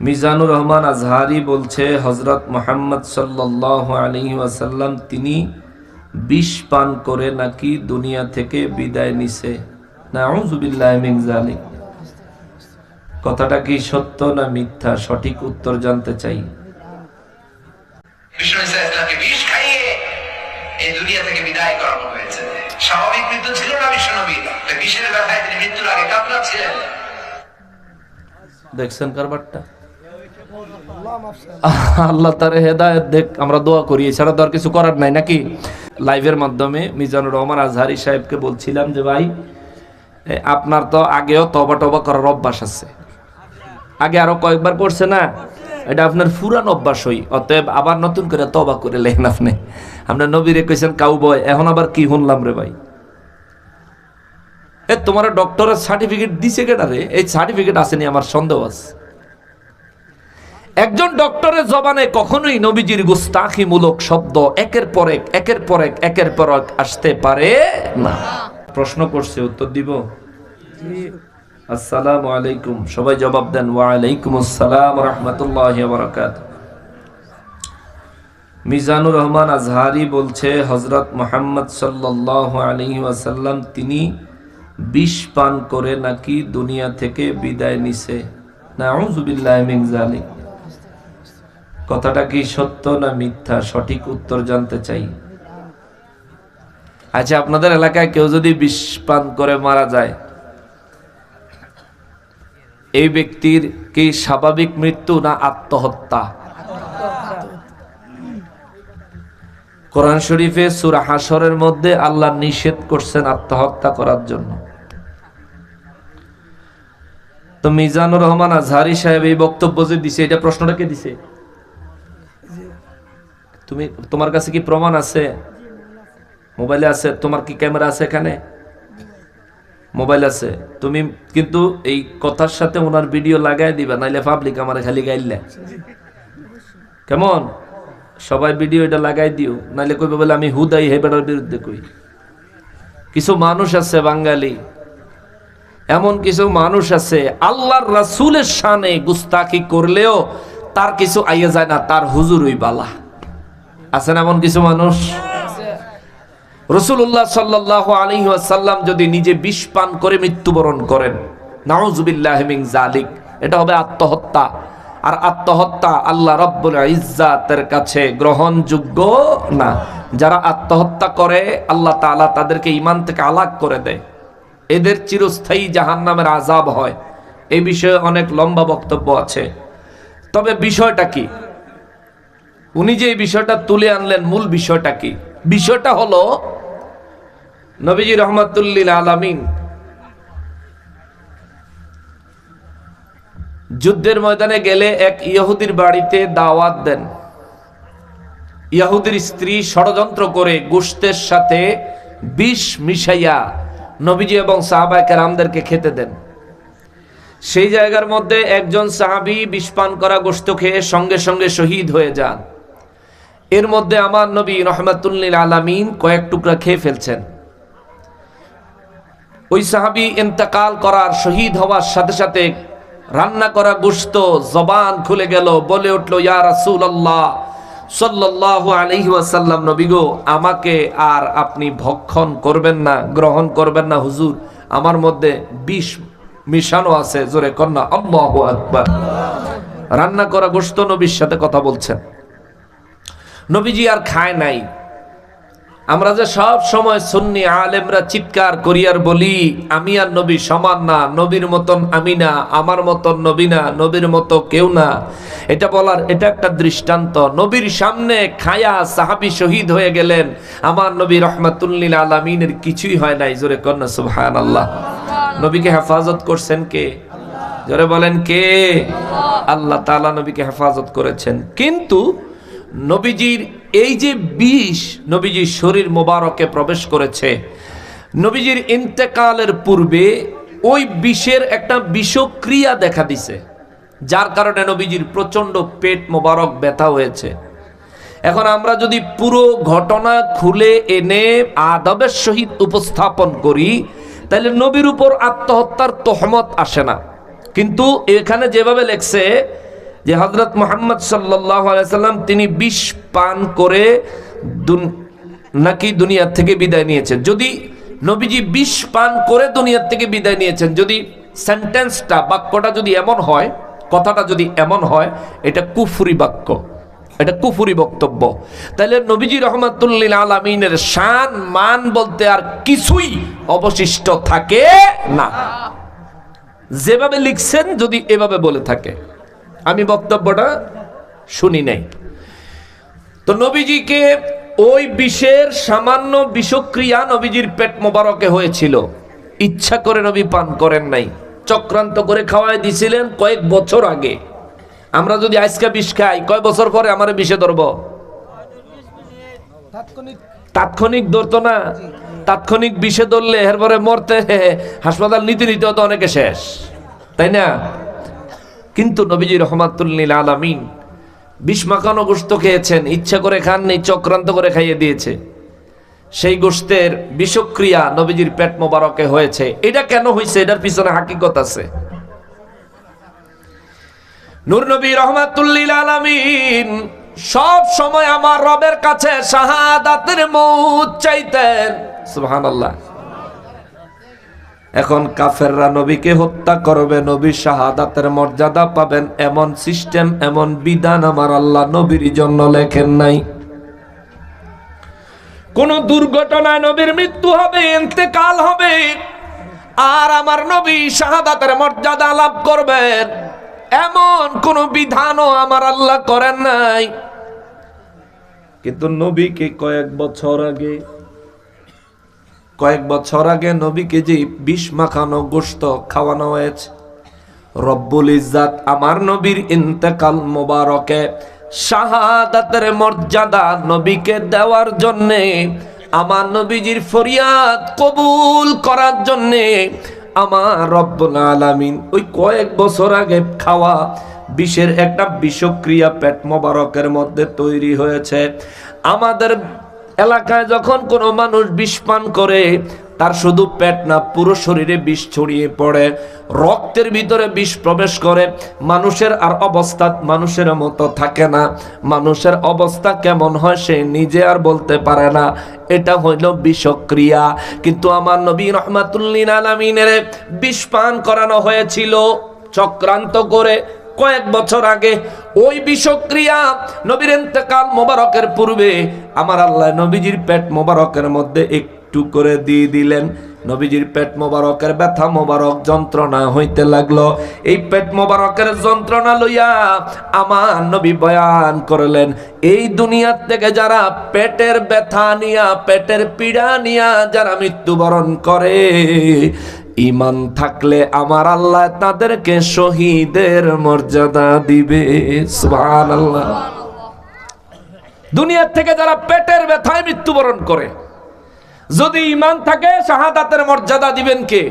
মিজানুর রহমান আজহারি বলছে হজরত মোহাম্মদ সাল্লাহ আলী ওয়াসাল্লাম তিনি বিষ পান করে নাকি দুনিয়া থেকে বিদায় নিছে। নাউজুবিল্লাহ জালিক কথাটা কি সত্য না মিথ্যা? সঠিক উত্তর জানতে চাই। স্বাভাবিক মৃত্যু ছিল না বিশ্বনবী বিষের ব্যথায় তিনি মৃত্যুর আগে দেখছেন কারবারটা? আল্লাহ তার হেদায়ত দেখ, আমরা দোয়া করি। এছাড়া তো আর কিছু করার নাই নাকি? লাইভের মাধ্যমে মিজানুর রহমান আজহারি সাহেবকে বলছিলাম যে, ভাই আপনার তো আগেও তবা টবা করার অভ্যাস আছে। আগে আরও কয়েকবার করছে না? এটা আপনার ফুরান অভ্যাস হই। অতএব আবার নতুন করে তবা করে লেখেন আপনি। আমরা নবীরে কইছেন কাউ বয় এখন আবার কি শুনলাম রে ভাই? এ, তোমার ডক্টরের সার্টিফিকেট দিছে কেটা রে? এই সার্টিফিকেট আসেনি, আমার সন্দেহ আছে। একজন ডক্টরের জবানে কখনোই নবীজির গুস্তাখিমূলক শব্দ একের পর এক, একের পর এক, একের পর এক আসতে পারে না। প্রশ্ন করছে, উত্তর দিব? আসসালামু আলাইকুম। সবাই জবাব দেন, ওয়ালাইকুম আসসালাম রহমতুল্লাহ বারাকাত। মিজানুর রহমান আজহারি বলছে হজরত মোহাম্মদ সাল্লাহ আলী ওয়াসাল্লাম তিনি বিষ পান করে নাকি দুনিয়া থেকে বিদায় নিছে। নাউজুবিল্লাহ মিন জালিক কথাটা কি সত্য না মিথ্যা? সঠিক উত্তর জানতে চাই। আচ্ছা আপনাদের এলাকায় কেউ যদি বিষ পান করে মারা যায়, এই ব্যক্তির কি স্বাভাবিক মৃত্যু না আত্মহত্যা? কোরআন শরীফে সুরা হাসরের মধ্যে আল্লাহ নিষেধ করছেন আত্মহত্যা করার জন্য। তো মিজানুর রহমান আজহারি সাহেব এই বক্তব্য যে দিছে, এটা প্রশ্নটা কে দিছে? তুমি, তোমার কাছে কি প্রমাণ আছে? মোবাইলে আছে, তোমার কি ক্যামেরা আছে এখানে? মোবাইল আছে। তুমি কিন্তু এই কথার সাথে ওনার ভিডিও লাগাই দিবা, নাইলে পাবলিক আমার খালি গাইলে কেমন? সবাই ভিডিও এটা লাগাই দিও, নাইলে কইবে বলে আমি হুদাই হেবেটার বিরুদ্ধে কই। কিছু মানুষ আছে বাঙালি, এমন কিছু মানুষ আছে, আল্লাহর রাসূলের শানে গুস্তাকি করলেও তার কিছু আইয়া যায় না, তার হুজুরই বালা। আছেন এমন কিছু মানুষ? রসুল্লাহ সাল্লাহ আলী সাল্লাম যদি নিজে বিষ পান করে মৃত্যুবরণ করেন, নাউজুবিল্লাহ মিন জালিক এটা হবে আত্মহত্যা। আর আত্মহত্যা আল্লাহ রব্বুল ইজ্জাতের কাছে গ্রহণযোগ্য না। যারা আত্মহত্যা করে, আল্লাহ তাআলা তাদেরকে ইমান থেকে আলাগ করে দেয়। এদের চিরস্থায়ী জাহান্নামের আজাব হয়। এই বিষয়ে অনেক লম্বা বক্তব্য আছে। তবে বিষয়টা কি? উনি যে বিষয়টা তুলে আনলেন, মূল বিষয়টা কি? বিষয়টা হলো, নবীজি রহমাতুল্লিল আলামিন যুদ্ধের ময়দানে গেলে এক ইহুদির বাড়িতে দাওয়াত দেন। ইহুদির স্ত্রী ষড়যন্ত্র করে গোষ্ঠের সাথে বিষ মিশাইয়া নবীজি এবং সাহাবায় কেরামদেরকে খেতে দেন। সেই জায়গার মধ্যে একজন সাহাবি বিষ পান করা গোষ্ঠ খেয়ে সঙ্গে সঙ্গে শহীদ হয়ে যান। এর মধ্যে আমার নবী রহমাতুল্লিল আলামিন কয়েক টুকরা খেয়ে ফেলছেন। ওই সাহাবি ইন্তেকাল করার শহীদ হওয়ার সাথে সাথে রান্না করা গোস্ত জবান খুলে গেল, বলে উঠল, ইয়া রাসূলুল্লাহ, সাল্লাল্লাহু আলাইহি ওয়াসাল্লাম, নবী গো, আমাকে আর আপনি ভক্ষণ করবেন না, গ্রহণ করবেন না, হুজুর। আমার মধ্যে বিষ মিশানো আছে, জোরে কন্যা, আল্লাহু আকবার। রান্না করা গোস্ত নবীর সাথে কথা বলছেন। নবীজি আর খায় নাই। আমরা যে সব সময় সুন্নি আলেমরা চিৎকার করিয়ার বলি, আমি আর নবী সমান না, নবীর মতন আমি না, আমার মতন নবী না, নবীর মতো কেউ না। এটা বলার, এটা একটা দৃষ্টান্ত। নবীর সামনে খায়া সাহাবি শহীদ হয়ে গেলেন। আমার নবী রহমাতুল্লিল আলমিনের কিছুই হয় নাই। জোরে কন্যা সুবহান আল্লাহ নবীকে হেফাজত করছেন কে? জোরে বলেন কে? আল্লাহ তাআলা নবীকে হেফাজত করেছেন। কিন্তু নবীজির এই যে বিষ নবীজির শরীর মোবারকে প্রবেশ করেছে, নবীজির ইন্তেকালের পূর্বে ওই বিষের একটা বিষক্রিয়া দেখা দিছে, যার কারণে নবীজির প্রচণ্ড পেট মোবারক ব্যথা হয়েছে। এখন আমরা যদি পুরো ঘটনা খুলে এনে আদবের সহিত উপস্থাপন করি, তাহলে নবীর উপর আত্মহত্যার তহমত আসে না। কিন্তু এখানে যেভাবে লেখছে যে হজরত মোহাম্মদ সাল্লাম তিনি বিষ পান করে নাকি দুনিয়ার থেকে বিদায় নিয়েছেন। যদি নবীজি বিষ পান করে দুনিয়ার থেকে বিদায় নিয়েছেন, যদি সেন্টেন্সটা, বাক্যটা যদি এমন হয়, কথাটা যদি এমন হয়, এটা কুফুরি বাক্য। এটা কুফুরি বক্তব্য। তাহলে নবীজি রহমাতুল্লিল আলমিনের শান, মান বলতে আর কিছুই অবশিষ্ট থাকে না। যেভাবে লিখছেন, যদি এভাবে বলে থাকে। আমি বক্তব্যটা শুনি নাই। তো নবীজিকে ওই বিষের সামান্য বিষক্রিয়া নবীজির পেট মোবারকে হয়েছিল। ইচ্ছা করে নবী পান করেন নাই। চক্রান্ত করে খাওয়াই দিছিলেন কয়েক বছর আগে। আমরা যদি আজকে বিষ খাই কয় বছর পরে আমার বিষে ধরব? তাৎক্ষণিক। ধরতো না। তাৎক্ষণিক বিষে ধরলে এরপরে মরতে হাসপাতাল নিতে নিতে হতো অনেকে শেষ। তাই না? কিন্তু নবীজি রহমাতুল্লিল আলামিন বিষ মাখানো গোস্ত খেয়েছেন, ইচ্ছা করে খাননি, চক্রান্ত করে খাইয়ে দিয়েছে। সেই গোস্তের বিষক্রিয়া নবীজির পেট মোবারকে হয়েছে। এটা কেন হয়েছে এটার পিছনে হাকিকত আছে। নূর নবী রহমাতুল্লিল আলামিন সব সময় আমার রবের কাছে শাহাদাতের মৌত চাইতেন। সুবহানাল্লাহ। এখন কাফেররা নবীকে হত্যা করবে, নবী শাহাদাতের মর্যাদা পাবেন, এমন সিস্টেম, এমন বিধান আমার আল্লাহ নবীর জন্য লেখেন নাই। কোন দুর্ঘটনায় নবীর মৃত্যু হবে, ইন্তেকাল হবে, আর আমার নবী শাহাদাতের মর্যাদা লাভ করবেন, এমন কোন বিধানও আমার আল্লাহ করেন নাই। কিন্তু নবীকে কয়েক বছর আগে কয়েক বছর আগে নবীকে যে বিষ মাখানো গোস্ত খাওয়ানো হয়েছে। রব্বুল ইজ্জাত আমার নবীর ইন্তেকাল মোবারকে, শাহাদাতের মর্যাদা নবীকে দেওয়ার জন্যে, আমার নবীজির ফরিয়াদ কবুল করার জন্যে আমার রব্বুল আলামিন ওই কয়েক বছর আগে খাওয়া বিষের একটা বিষক্রিয়া পেট মোবারকের মধ্যে তৈরি হয়েছে। আমাদের এলাকায় যখন কোনো মানুষ বিষ পান করে, তার শুধু পেট না, পুরো শরীরে বিষ ছড়িয়ে পড়ে। রক্তের ভিতরে বিষ প্রবেশ করে। মানুষের আর অবস্থা মানুষের মতো থাকে না। মানুষের অবস্থা কেমন হয় সে নিজে আর বলতে পারে না। এটা হইল বিষক্রিয়া। কিন্তু আমার নবী রহমাতুল্লিন আলমিনের বিষ পান করানো হয়েছিল চক্রান্ত করে কয়েক বছর আগে। ওই বিষক্রিয়া নবীর ইন্তেকাল মোবারকের পূর্বে আমার আল্লাহ নবীজির পেট মোবারকের মধ্যে একটু করে দিয়ে দিলেন। নবীজির পেট মোবারকের ব্যথা, মোবারক যন্ত্রণা হইতে লাগল। এই পেট মোবারকের যন্ত্রণা লইয়া আমার নবী বয়ান করলেন, এই দুনিয়ার থেকে যারা পেটের ব্যথা নিয়া, পেটের পীড়া নিয়া যারা মৃত্যুবরণ করে ইমান থাকলে আমার আল্লাহ তাদেরকে শহীদের মর্যাদা দিবে। দুনিয়ার থেকে যারা পেটের ব্যথায় মৃত্যুবরণ করে, যদি ইমান থাকে, শাহাদাতের মর্যাদা দিবেন কে?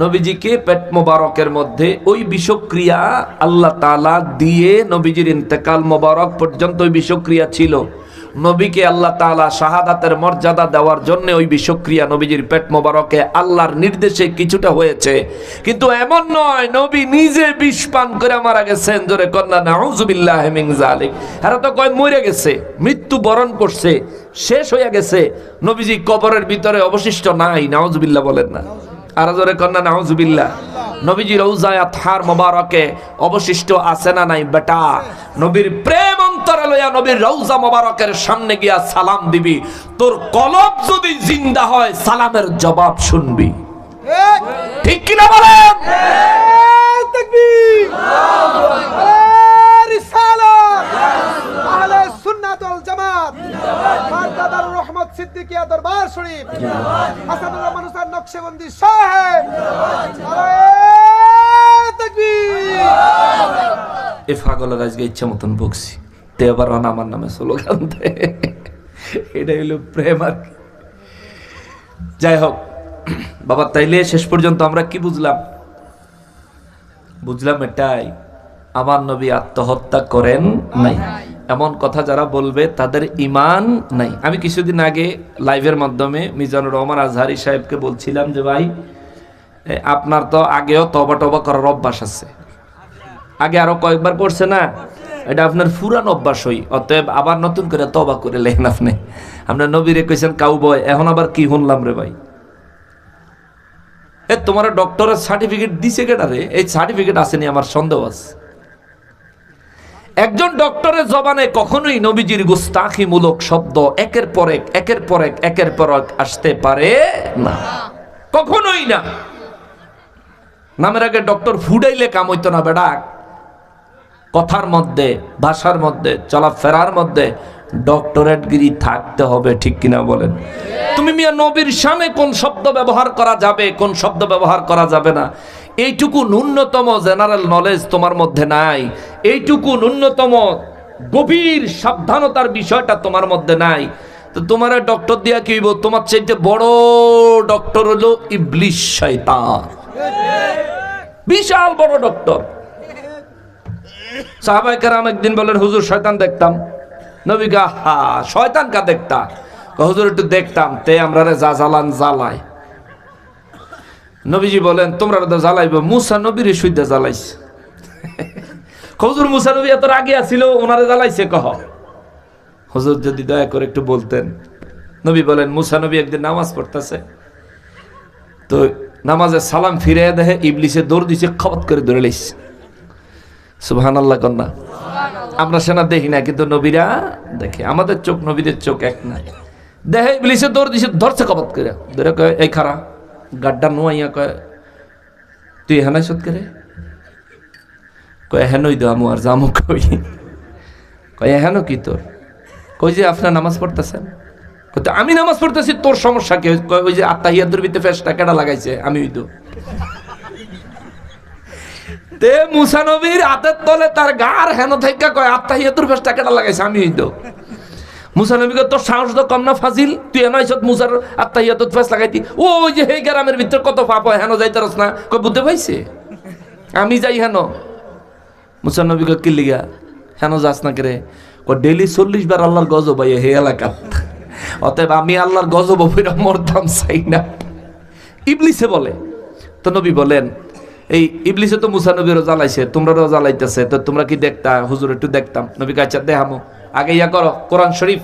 নবীজিকে পেট মোবারকের মধ্যে ওই বিষক্রিয়া আল্লাহ তালা দিয়ে নবীজির ইন্তেকাল মোবারক পর্যন্ত ওই বিষক্রিয়া ছিল। নবীকে আল্লাহ তাআলা শাহাদাতের মর্যাদা দেওয়ার জন্য ওই বিষক্রিয়া নবীজির পেট মোবারকে আল্লাহর নির্দেশে কিছুটা হয়েছে। কিন্তু এমন নয়, নবী নিজে বিষ পান করে মারা গেছেন জোরে কন্যা, নাউজুবিল্লাহ জালিক এরা তো কয়, মরে গেছে, মৃত্যু বরণ করছে, শেষ হয়ে গেছে। নবীজি কবরের ভিতরে অবশিষ্ট নাই, নাউজুবিল্লাহ বলেন না। আর জোরে কন্যা নাউজুবিল্লাহ। নবীজি রৌজায় থার মোবারকে অবশিষ্ট আছে না নাই, বেটা? নবীর প্রেম অন্তরে লইয়া নবীর রৌজা মোবারকের সামনে গিয়া সালাম দিবি। তোর কলব যদি জিন্দা হয়, সালামের জবাব শুনবি। ঠিক কিনা বলেন? রিসালাত। আহলে সুন্নাত জামাত। সিদ্দিকিয়া দরবার শরীফ। হাসানুর রহমান হুসাইন নকশবন্দি সাহেব। এ আজকে ইচ্ছা মতন বকছি। তে আবার আমার নামে স্লোগান দেয়। এটা হইল প্রেম আর কি। যাই হোক বাবা তাইলে শেষ পর্যন্ত আমরা কি বুঝলাম? বুঝলাম এটাই আমার নবী আত্মহত্যা করেন নাই। এমন কথা যারা বলবে, তাদের ইমান নাই। আমি কিছুদিন আগে লাইভের মাধ্যমে মিজানুর রহমান আজহারি সাহেবকে বলছিলাম যে, ভাই আপনার তো আগেও তবা টবা করার অভ্যাস আছে। আগে আরও কয়েকবার করছে না, এটা আপনার ফুরান অভ্যাসই অতএব আবার নতুন করে তবা করে লেখেন আপনি। আপনার নবীরে কইছেন কাউ বয় এখন আবার কি শুনলাম রে ভাই? এ, তোমার ডক্টরের সার্টিফিকেট দিছে কেটা রে? এই সার্টিফিকেট আসেনি, আমার সন্দেহ আছে। একজন ডক্টরের জবানে কখনোই নবীজির গুস্তাখিমূলক শব্দ একের পর এক, একের পর এক, একের পর এক আসতে পারে না। কখনোই না। নামের আগে ডক্টর ফুডাইলে কাম হইতো না বেডা। কথার মধ্যে, ভাষার মধ্যে, চলাফেরার মধ্যে ডক্টরেট গিরি থাকতে হবে, ঠিক কিনা বলেন? তুমি মিয়া নবীর সামনে কোন শব্দ ব্যবহার করা যাবে, কোন শব্দ ব্যবহার করা যাবে না? এইটুকু ন্যূনতম জেনারেল নলেজ তোমার মধ্যে নাই। এইটুকু ন্যূনতম গভীর সাবধানতার বিষয়টা তোমার মধ্যে নাই। তো তোমার ডক্টর দিয়া কি? তোমার চাইতে বড় ডক্টর হলো ইবলিশ শয়তান। বিশাল বড় ডক্টর সাহাবাই কারাম একদিন বলেন, হুজুর, শয়তান দেখতাম। নবী গা, হা, শয়তান কা দেখতা? হুজুর, একটু দেখতাম। তে আমরা রে যা জ্বালান জ্বালায়। নবীজি বলেন, তোমরা তো জ্বালাইব, মুসা নবীর সুইদা জ্বালাইছে। হুজুর মুসা নবী এত আগে আসিল ওনারে জ্বালাইছে, কহ। হুজুর যদি দয়া করে একটু বলতেন। নবী বলেন, মুসা নবী একদিন নামাজ পড়তেছে, তো নামাজে সালাম ফিরে দেখে ইবলিসে দৌড় দিছে, খবত করে ধরে লাইছে। সুবহান আল্লাহ কন্যা, আমরা সেনা দেখি না, কিন্তু নবীরা দেখে। আমাদের চোখ নবীদের চোখ এক নাই। দেখে ইবলিসে দৌড় দিছে, ধরছে খবত করে। ধরে এই খারা গাড্ডা নোয়াইয়া কয় তুই হেনাই সত করে? কয় হেনই দো আমু আর জামু কই? কয় হেন কি তোর? কই যে আপনার নামাজ পড়তেছেন? কয়, আমি নামাজ পড়তেছি তোর সমস্যা কি? ওই যে আত্মাহিয়াদুর ভিতরে ফেসটা কেডা লাগাইছে? আমি ওই তো। তে মুসা নবীর হাতের তলে তার গার হেন থেকে কয় আত্মাহিয়াতুর ফেসটা কেডা লাগাইছে? আমি ওই তো। মুসা নবীকে তোর সাহস তো কম না, ফাজিল? তুই এনয় সত মুসার আত্মাহিয়াতুর ফেস লাগাইতি। ও ওই যে সেই গ্রামের ভিতর কত পাপ হয়, হেন যাইতারস না। কয় বুঝতে পাইছে? আমি যাই হেন। মুসা নবীকে কি লিগা? হেন যাস না করে? ও ডেলি চল্লিশ বার আল্লাহর গজব হয় হে এলাকাত। অতএব আমি আল্লাহর গজব ফিরা মরতাম, চাই না। ইবলিসে বলে, তো নবী বলেন এই ইবলিসে তো মুসা নবীরও জ্বালাইছে তোমরাও জ্বালাইতেছে তো তোমরা কি দেখতা? হুজুর একটু দেখতাম। নবী কাছে দেখামো। আগে ইয়া করো, কোরআন শরীফ।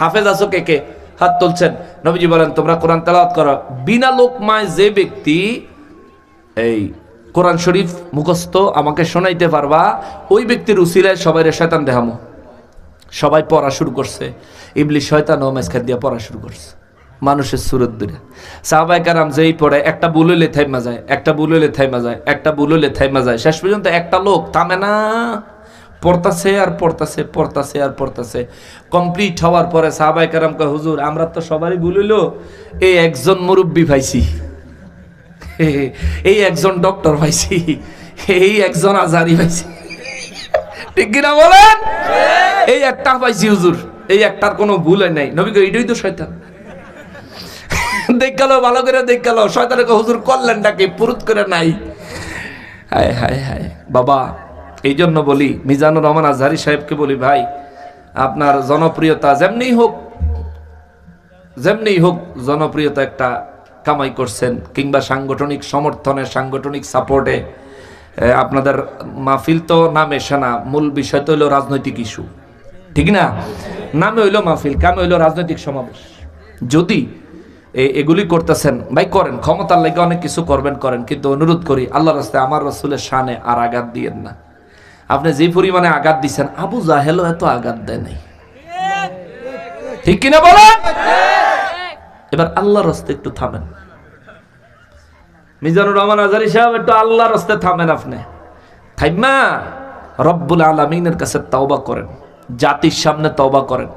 হাফেজ আছো কে কে? হাত তুলছেন। নবীজি বলেন, তোমরা কোরআন তেলাওয়াত করো। বিনা লোকমায় যে ব্যক্তি এই কোরআন শরীফ মুখস্থ আমাকে শোনাইতে পারবা, ওই ব্যক্তির উসিলায় সবাই শয়তান দেহামো সবাই পড়া শুরু করছে। ইবলিশ শয়তান ও মেসখার দিয়ে পড়া শুরু করছে। মানুষের সুরত দূরে। সাহাবাই কারাম যেই পড়ে, একটা বুললে থাইমা যায়, একটা বুললে থাইমা যায়, একটা বুললে থাইমা যায়। শেষ পর্যন্ত একটা লোক থামে না। পড়তাছে আর পড়তাছে পড়তাছে আর পড়তাছে। কমপ্লিট হওয়ার পরে সাহাবাই কারাম কয়, হুজুর, আমরা তো সবারই বুলিল এই একজন মুরব্বী পাইছি। এই একজন ডক্টর পাইছি। এই একজন আজারি পাইছি। ঠিক কিনা বলেন? এই একটা পাইছি, হুজুর। এই একটার কোনো ভুল হয় নাই। নবী এটাই তো শয়তান। দেখ গেল ভালো করে দেখ গেল শয়তানকে হুজুর ডাকে পুরুত করে নাই। হায় হায় হায়। বাবা এই জন্য বলি, মিজানুর রহমান আজহারি সাহেবকে বলি, ভাই, আপনার জনপ্রিয়তা যেমনি হোক যেমনি হোক, জনপ্রিয়তা একটা কামাই করছেন কিংবা সাংগঠনিক সমর্থনে, সাংগঠনিক সাপোর্টে আপনাদের মাহফিল তো নামে সেনা। মূল বিষয় তো হইল রাজনৈতিক ইস্যু। ঠিক না? নামে হইল মাহফিল, কামে হইল রাজনৈতিক সমাবেশ। যদি এগুলি করতেছেন। ভাই, করেন, ক্ষমতার লেগে অনেক কিছু করবেন, করেন, কিন্তু অনুরোধ করি আল্লাহ রাস্তায় আমার রসুলের শানে আর আঘাত দিয়েন না। আপনি যে পরিমাণে আঘাত দিচ্ছেন আবু জাহেলও এত আঘাত দেয় নাই। ঠিক কিনা বলেন? এবার আল্লাহর রাস্তায় একটু থামেন। মিজানুর রহমান আজারি সাহেব, একটু আল্লাহর রাস্তায় থামেন আপনি। থাইমা রব্বুল আলমিনের কাছে তওবা করেন। জাতির সামনে তওবা করেন।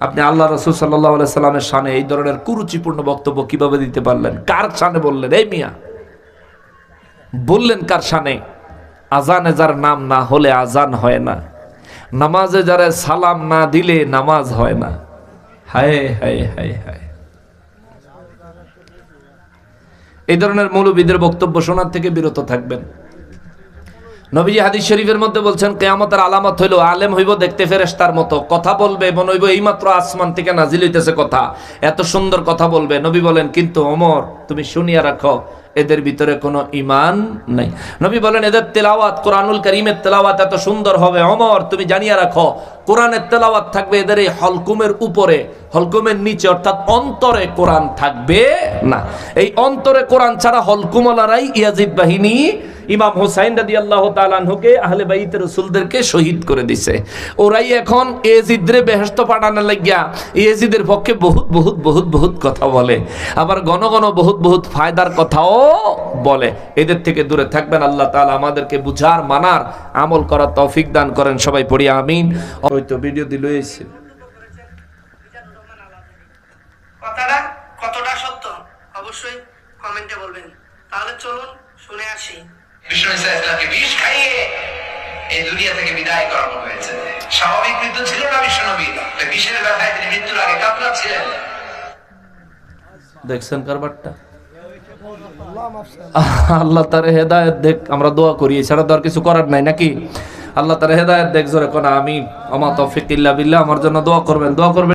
আপনি আল্লাহ রসুল সাল্লাহ সাল্লামের সামনে এই ধরনের কুরুচিপূর্ণ বক্তব্য কীভাবে দিতে পারলেন? কার সামনে বললেন? এই মিয়া। বললেন কার সামনে আজানে যার নাম না হলে আজান হয় না। নামাজে যারা সালাম না দিলে নামাজ হয় না। হায় হায় হায় হায়। এই ধরনের মৌলবিদের বক্তব্য শোনার থেকে বিরত থাকবেন। নবীজি হাদিস শরীফের মধ্যে বলছেন, কেয়ামতের আলামত হইল আলেম হইব, দেখতে ফেরেশতার মতো। কথা বলবে, মনে হইব এইমাত্র আসমান থেকে নাজিল হইতেছে কথা। এত সুন্দর কথা বলবে, নবী বলেন, কিন্তু অমর তুমি শুনিয়া রাখো, এদের ভিতরে কোনো ইমান নাই। নবী বলেন, এদের তেলাওয়াত, কোরআনুল করিমের তেলাওয়াত এত সুন্দর হবে অমর তুমি জানিয়া রাখো, কোরআনের তেলাওয়াত থাকবে এদের এই হলকুমের উপরে। হলকুমের নিচে, অর্থাৎ অন্তরে কোরআন থাকবে না। এই অন্তরে কোরআন ছাড়া হলকুমলারাই ইয়াজিদ বাহিনী ইমাম হোসাইন রাদি আল্লাহ তালানহুকে আহলে বাইত রসুলদেরকে শহীদ করে দিছে। ওরাই এখন এজিদরে বেহেস্ত পাঠানো লাগিয়া এজিদের পক্ষে বহুত বহুত বহুত বহুত কথা বলে। আবার ঘন ঘন বহুত বহুত ফায়দার কথাও বলে। এদের থেকে দূরে থাকবেন, আল্লাহ তাআলা আমাদেরকে বুঝার, মানার, আমল করার তৌফিক দান করেন। সবাই পড়ি, আমিন। ওই তো ভিডিও দিল এসে কতটা সত্য? অবশ্যই কমেন্টে বলবেন। তাহলে চলুন, শুনে আসি। বিষ্ণু ইসা ইসলামকে বিষ খাইয়ে এই দুনিয়া থেকে বিদায় করানো হয়েছে। স্বাভাবিক মৃত্যু ছিল না বিষের ব্যথায় তিনি মৃত্যুর আগে দেখছেন কারবারটা? আল্লাহ তার হেদায়ত দেখ, আমরা দোয়া করি, এছাড়া তো আর কিছু করার নাই, নাকি? আল্লাহ তার হেদায়ত দেখ, জোরে কোন আমি আমার তৌফিক ইল্লা বিল্লাহ, আমার জন্য দোয়া করবেন দোয়া করবেন।